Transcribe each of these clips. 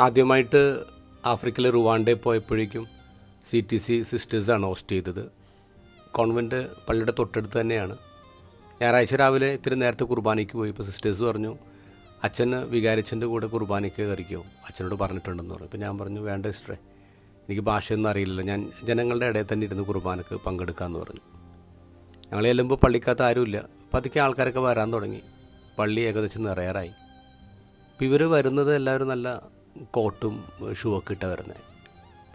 ആദ്യമായിട്ട് ആഫ്രിക്കയിലെ റുവാണ്ടയിൽ പോയപ്പോഴേക്കും സി ടി സി സിസ്റ്റേഴ്സാണ് ഹോസ്റ്റ് ചെയ്തത്. കോൺവെന്റ് പള്ളിയുടെ തൊട്ടടുത്ത് തന്നെയാണ്. ഞായറാഴ്ച രാവിലെ ഇത്തിരി നേരത്തെ കുർബാനയ്ക്ക് പോയി ഇപ്പോൾ സിസ്റ്റേഴ്സ് പറഞ്ഞു അച്ഛന് വികാരിച്ചന്റെ കൂടെ കുർബാനയ്ക്ക് കയറിക്കോ. അച്ഛനോട് പറഞ്ഞിട്ടുണ്ടെന്ന് പറഞ്ഞു. അപ്പോൾ ഞാൻ പറഞ്ഞു വേണ്ട സിസ്റ്ററെ എനിക്ക് ഭാഷയൊന്നും അറിയില്ലല്ലോ. ഞാൻ ജനങ്ങളുടെ ഇടയിൽ തന്നെ ഇരുന്ന് കുർബാനക്ക് പങ്കെടുക്കാമെന്ന് പറഞ്ഞു. ഞങ്ങൾ ചെല്ലുമ്പോൾ പള്ളിക്കകത്ത് ആരുമില്ല. പതുക്കെ ആൾക്കാരൊക്കെ വരാൻ തുടങ്ങി. പള്ളി ഏകദേശം നിറയാറായി. അപ്പോൾ ഇവർ വരുന്നത് എല്ലാവരും നല്ല കോട്ടും ഷൂ ഒക്കെ ഇട്ടാണ് വരുന്നത്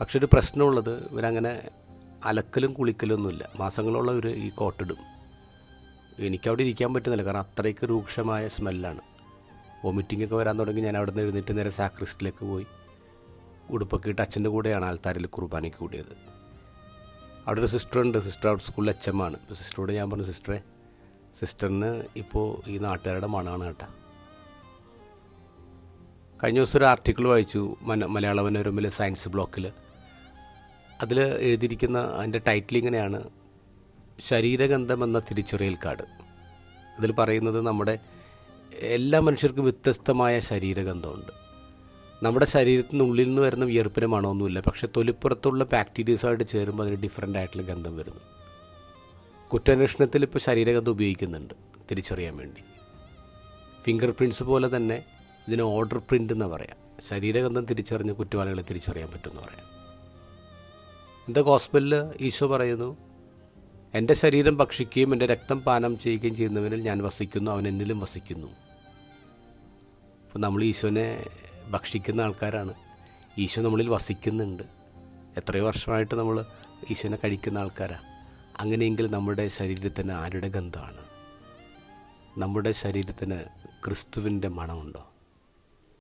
പക്ഷെ ഒരു പ്രശ്നമുള്ളത് ഇവരങ്ങനെ അലക്കലും കുളിക്കലൊന്നുമില്ല മാസങ്ങളുള്ള ഇവർ ഈ കോട്ടിടും. എനിക്കവിടെ ഇരിക്കാൻ പറ്റുന്നില്ല. കാരണം അത്രയ്ക്ക് രൂക്ഷമായ സ്മെല്ലാണ്. വോമിറ്റിംഗ് ഒക്കെ വരാൻ തുടങ്ങി ഞാൻ അവിടെ നിന്ന് എഴുന്നേറ്റ് നേരെ സാക്രിസ്റ്റിലേക്ക് പോയി. ഉടുപ്പൊക്കെ ഇട്ട് അച്ഛന്റെ കൂടെയാണ് ആൾത്താരിൽ കുർബാനയ്ക്ക് കൂടിയത്. അവിടെ ഒരു സിസ്റ്റർ ഉണ്ട്. സിസ്റ്റർ അവിടെ സ്കൂളിൽ ഇപ്പോൾ സിസ്റ്ററോട് ഞാൻ പറഞ്ഞു സിസ്റ്ററെ സിസ്റ്ററിന് ഇപ്പോൾ ഈ നാട്ടുകാരുടെ മണമാണ് കേട്ടോ. കഴിഞ്ഞ ദിവസം ഒരു ആർട്ടിക്കിൾ വായിച്ചു മലയാള മനോരമയിലെ സയൻസ് ബ്ലോക്കിൽ അതിൽ എഴുതിയിരിക്കുന്ന അതിന്റെ ടൈറ്റിൽ ഇങ്ങനെയാണ് ശരീരഗന്ധം എന്ന തിരിച്ചറിയൽ കാർഡ്. അതിൽ പറയുന്നത് നമ്മുടെ എല്ലാ മനുഷ്യർക്കും വ്യത്യസ്തമായ ശരീരഗന്ധമുണ്ട്. നമ്മുടെ ശരീരത്തിനുള്ളിൽ നിന്ന് വരുന്ന വിയർപ്പിന് മണമൊന്നുമില്ല പക്ഷേ തൊലിപ്പുറത്തുള്ള ബാക്ടീരിയസുമായിട്ട് ചേരുമ്പോൾ അതിന് ഡിഫറെന്റ് ആയിട്ടുള്ള ഗന്ധം വരുന്നു. കുറ്റാന്വേഷണത്തിൽ ഇപ്പോൾ ശരീരഗന്ധം ഉപയോഗിക്കുന്നുണ്ട് തിരിച്ചറിയാൻ വേണ്ടി. ഫിംഗർ പ്രിന്റ്സ് പോലെ തന്നെ ഇതിന് ഓർഡർ പ്രിന്റ് എന്ന് പറയാം. ശരീരഗന്ധം തിരിച്ചറിഞ്ഞ് കുറ്റവാളികളെ തിരിച്ചറിയാൻ പറ്റുമെന്ന് പറയാം. എന്താ ഹോസ്പിറ്റലിൽ ഈശോ പറയുന്നു? എന്റെ ശരീരം ഭക്ഷിക്കുകയും എന്റെ രക്തം പാനം ചെയ്യുകയും ചെയ്യുന്നവനിൽ ഞാൻ വസിക്കുന്നു അവൻ എന്നിലും വസിക്കുന്നു. അപ്പോൾ നമ്മൾ ഈശോനെ ഭക്ഷിക്കുന്ന ആൾക്കാരാണ്. ഈശോ നമ്മളിൽ വസിക്കുന്നുണ്ട്. എത്രയോ വർഷമായിട്ട് നമ്മൾ ഈശോനെ കഴിക്കുന്ന ആൾക്കാരാണ് അങ്ങനെയെങ്കിൽ നമ്മുടെ ശരീരത്തിന് ആരുടെ ഗന്ധമാണ്? നമ്മുടെ ശരീരത്തിന് ക്രിസ്തുവിന്റെ മണമുണ്ടോ?